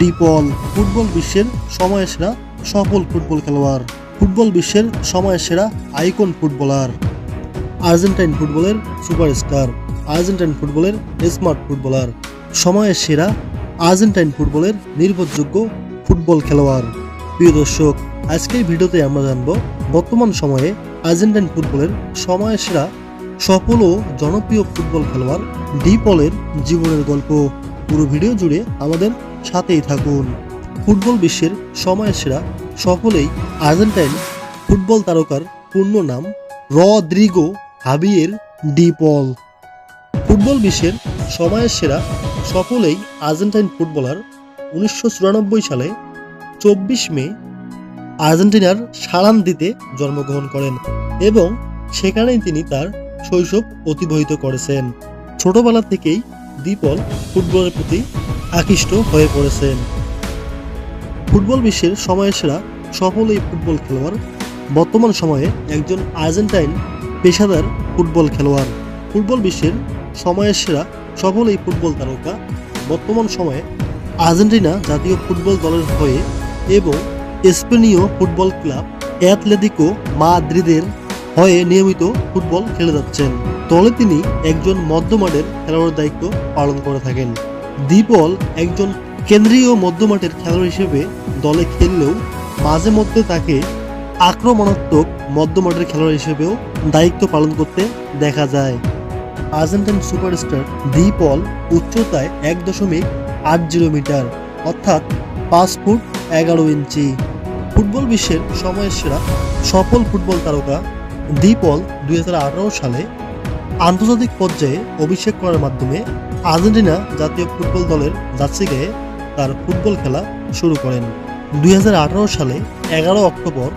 ডিপল football বিশ্বের সময়ের সেরা সফল ফুটবল খেলোয়াড়। ফুটবল বিশ্বের সময়ের সেরা আইকন ফুটবলার। আর্জেন্টাইন ফুটবলের সুপারস্টার। আর্জেন্টাইন ফুটবলের স্মার্ট ফুটবলার। সময়ের সেরা আর্জেন্টাইন ফুটবলের নির্ভরযোগ্য ফুটবল খেলোয়াড়। প্রিয় দর্শক, আজকের ভিডিওতে আমরা জানব, বর্তমান সময়ে আর্জেন্টাইন ফুটবলের সময়ের সেরা সফল ও জনপ্রিয় ফুটবল খেলোয়াড় ডিপলের জীবনের গল্প। পুরো ভিডিও জুড়ে আমাদের সাথেই থাকুন। ফুটবল বিশ্বের সময়ের সেরা সফলেই আর্জেন্টাইন ফুটবল তারকার পূর্ণ নাম রদ্রিগো হাবিয়ের ডিপল ফুটবল বিশ্বের সময়ের সেরা সফলেই আর্জেন্টাইন ফুটবলার উনিশশো চুরানব্বই সালে চব্বিশ মে আর্জেন্টিনার সারান্দিতে জন্মগ্রহণ করেন এবং সেখানেই তিনি তার শৈশব অতিবাহিত করেছেন। ছোটবেলা থেকেই দীপল ফুটবলের প্রতি আকৃষ্ট হয়ে পড়েছেন। ফুটবল বিশ্বের সময়ের সেরা সফল এই ফুটবল খেলোয়াড় বর্তমান সময়ে একজন আর্জেন্টাইন পেশাদার ফুটবল খেলোয়াড়। ফুটবল বিশ্বের সময়ের সেরা সফল এই ফুটবল তারকা বর্তমান সময়ে আর্জেন্টিনা জাতীয় ফুটবল দলের হয়ে এবং স্পেনীয় ফুটবল ক্লাব অ্যাথলেটিকো মাদ্রিদের হয়ে নিয়মিত ফুটবল খেলে যাচ্ছেন। দলে তিনি একজন মধ্যমাঠের খেলোয়াড়ের দায়িত্ব পালন করে থাকেন। দীপল একজন কেন্দ্রীয় মধ্যমাঠের খেলোয়াড় হিসেবে দলে খেললেও মাঝে মধ্যে তাকে আক্রমণাত্মক মধ্যমাঠের খেলোয়াড় হিসেবেও দায়িত্ব পালন করতে দেখা যায়। আর্জেন্টাইন সুপারস্টার দীপল উচ্চতায় এক দশমিক আট জিরো মিটার, অর্থাৎ পাঁচ ফুট এগারো ইঞ্চি। ফুটবল বিশ্বের সময়ের সেরা সফল ফুটবল তারকা দীপল দুই হাজার আঠারো সালে আন্তর্জাতিক পর্যায়ে অভিষেক করার মাধ্যমে আর্জেন্টিনা জাতীয় ফুটবল দলের জার্সি গায়ে তার ফুটবল খেলা শুরু করেন। দুই হাজার আঠারো সালে এগারো অক্টোবর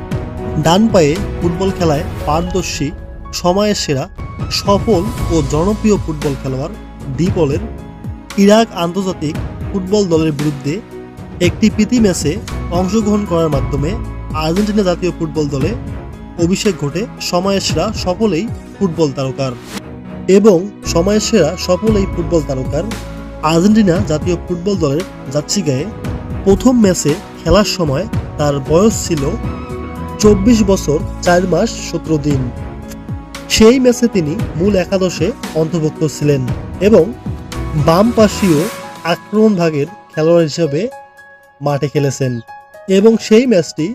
ডান পায়ে ফুটবল খেলায় পারদর্শী, সময়ের সেরা, সফল ও জনপ্রিয় ফুটবল খেলোয়াড় দীপলের ইরাক আন্তর্জাতিক ফুটবল দলের বিরুদ্ধে একটি প্রীতি ম্যাচে অংশগ্রহণ করার মাধ্যমে আর্জেন্টিনা জাতীয় ফুটবল দলে অভিষেক ঘটে, সময়ের সেরা সফলেই ফুটবল তারকার। এবং সময়ের সেরা সফল এই ফুটবল তারকার আর্জেন্টিনা জাতীয় ফুটবল দলের যাচ্ছি গায়ে প্রথম ম্যাচে খেলার সময় তার বয়স ছিল চব্বিশ বছর চার মাস সতেরো দিন। সেই ম্যাচে তিনি মূল একাদশে অন্তর্ভুক্ত ছিলেন এবং বাম পাশীয় আক্রমণ ভাগের খেলোয়াড় হিসেবে মাঠে খেলেছেন এবং সেই ম্যাচটি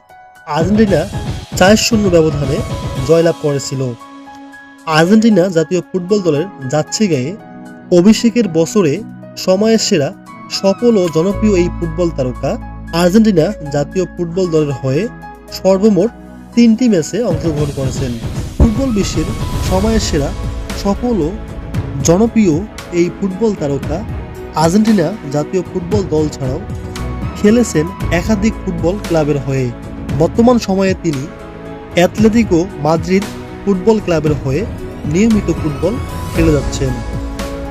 আর্জেন্টিনা চার শূন্য ব্যবধানে জয়লাভ করেছিল। আর্জেন্টিনা জাতীয় ফুটবল দলের যাচ্ছে গায়ে অভিষেকের বছরে সময়ের সেরা, সফল ও জনপ্রিয় এই ফুটবল তারকা আর্জেন্টিনা জাতীয় ফুটবল দলের হয়ে সর্বমোট তিনটি ম্যাচে অংশগ্রহণ করেছেন। ফুটবল বিশ্বের সময়ের সেরা, সফল ও জনপ্রিয় এই ফুটবল তারকা আর্জেন্টিনা জাতীয় ফুটবল দল ছাড়াও খেলেছেন একাধিক ফুটবল ক্লাবের হয়ে। বর্তমান সময়ে তিনি অ্যাথলেটিকো মাদ্রিদ ফুটবল ক্লাবের হয়ে নিয়মিত ফুটবল খেলে যাচ্ছেন।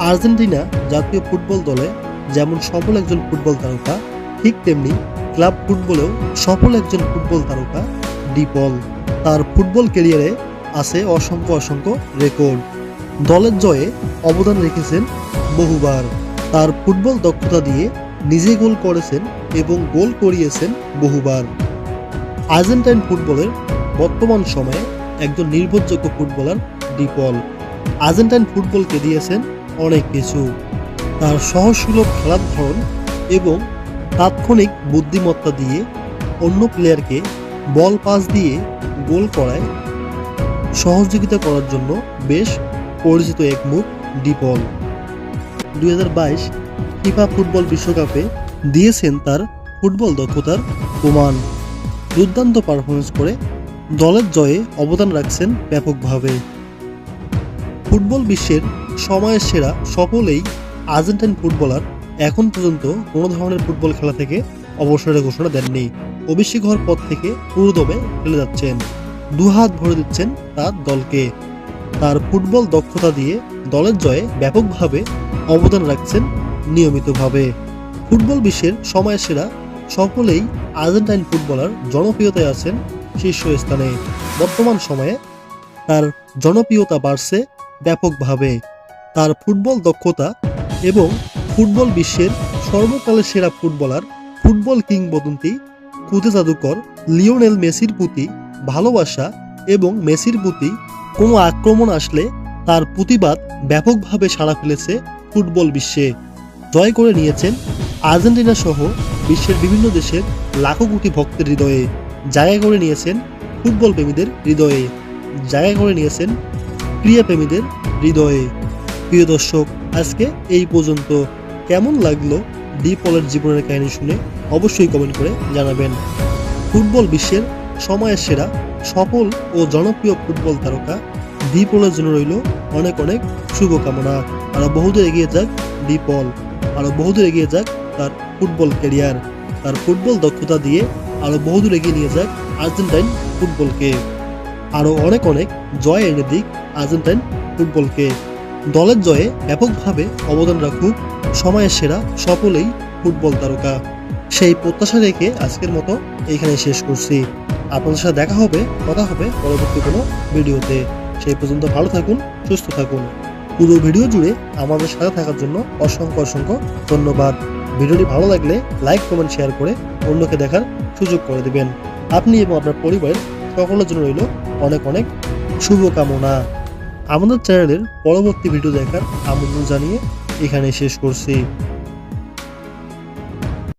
আর্জেন্টিনা জাতীয় ফুটবল দলে যেমন সফল একজন ফুটবল তারকা, ঠিক তেমনি ক্লাব ফুটবলেও সফল একজন ফুটবল তারকা ডিপল। তার ফুটবল ক্যারিয়ারে আছে অসংখ্য অসংখ্য রেকর্ড। দলের জয়ে অবদান রেখেছেন বহুবার। তার ফুটবল দক্ষতা দিয়ে নিজে গোল করেছেন এবং গোল করিয়েছেন বহুবার। আর্জেন্টাইন ফুটবলের বর্তমান সময়ে একজন নির্ভরযোগ্য ফুটবলার ডিপল আর্জেন্টাইন ফুটবলকে দিয়েছেন অনেক কিছু। তার সহজসুলভ খেলার ধরন এবং তাৎক্ষণিক বুদ্ধিমত্তা দিয়ে অন্য প্লেয়ারকে বল পাস দিয়ে গোল করায় সহযোগিতা করার জন্য বেশ পরিচিত এক মুখ ডিপল দুই ফিফা ফুটবল বিশ্বকাপে দিয়েছেন তার ফুটবল দক্ষতার প্রমাণ। দুর্দান্ত পারফরমেন্স করে দলের জয়ে অবদান রাখছেন ব্যাপকভাবে। ফুটবল বিশ্বের সময়ের সেরা সকলেই আর্জেন্টাইন ফুটবলার এখন পর্যন্ত কোনো ধরনের ফুটবল খেলা থেকে অবসরের ঘোষণা দেননি। অভিষেক হওয়ার পর থেকে পুরোদমে খেলে যাচ্ছেন। দুহাত ভরে দিচ্ছেন তার দলকে। তার ফুটবল দক্ষতা দিয়ে দলের জয়ে ব্যাপকভাবে অবদান রাখছেন নিয়মিতভাবে। ফুটবল বিশ্বের সময়ের সেরা সকলেই আর্জেন্টাইন ফুটবলার জনপ্রিয়তায় আছেন শীর্ষস্থানে। বর্তমান সময়ে তার জনপ্রিয়তা বাড়ছে ব্যাপকভাবে। তার ফুটবল দক্ষতা এবং ফুটবল বিশ্বের সর্বকালের সেরা ফুটবলার, ফুটবল কিংবদন্তি কুতে জাদুকর লিওনেল মেসির প্রতি ভালোবাসা এবং মেসির প্রতি কোনো আক্রমণ আসলে তার প্রতিবাদ ব্যাপকভাবে সাড়া ফেলেছে ফুটবল বিশ্বে। জয় করে নিয়েছেন আর্জেন্টিনা সহ বিশ্বের বিভিন্ন দেশের লাখো কোটি ভক্তের হৃদয়ে। জায়গা করে নিয়েছেন ফুটবল প্রেমীদের হৃদয়ে। জায়গা করে নিয়েছেন ক্রীড়াপ্রেমীদের হৃদয়ে। প্রিয় দর্শক, আজকে এই পর্যন্ত। কেমন লাগল ডি পলের জীবনের কাহিনী শুনে অবশ্যই কমেন্ট করে জানাবেন। ফুটবল বিশ্বের সময়ের সেরা, সফল ও জনপ্রিয় ফুটবল তারকা ডি পলের জন্য রইল অনেক অনেক শুভকামনা। আরও বহুদূর এগিয়ে যাক ডি পল। আরও বহুদূর এগিয়ে যাক তার ফুটবল ক্যারিয়ার। তার ফুটবল দক্ষতা দিয়ে আরও বহুদূর এগিয়ে নিয়ে যাক আর্জেন্টাইন ফুটবলকে। আরও অনেক অনেক জয় এনে দিক আর্জেন্টাইন ফুটবলকে। দলের জয়ে ব্যাপকভাবে অবদান রাখুক সময়ের সেরা সকলেই ফুটবল তারকা। সেই প্রত্যাশা রেখে আজকের মতো এইখানে শেষ করছি। আপনাদের সাথে দেখা হবে, কথা হবে পরবর্তী কোনো ভিডিওতে। সেই পর্যন্ত ভালো থাকুন, সুস্থ থাকুন। পুরো ভিডিও জুড়ে আমাদের সাথে থাকার জন্য অসংখ্য অসংখ্য ধন্যবাদ। ভিডিওটি ভালো লাগলে লাইক, কমেন্ট, শেয়ার করে অন্যকে দেখার সুযোগ করে দেবেন। আপনি এবং আপনার পরিবারের সকলের জন্য রইল অনেক অনেক শুভকামনা। আমাদের চ্যানেলের পরবর্তী ভিডিও দেখার আমন্ত্রণ জানিয়ে এখানে শেষ করছি।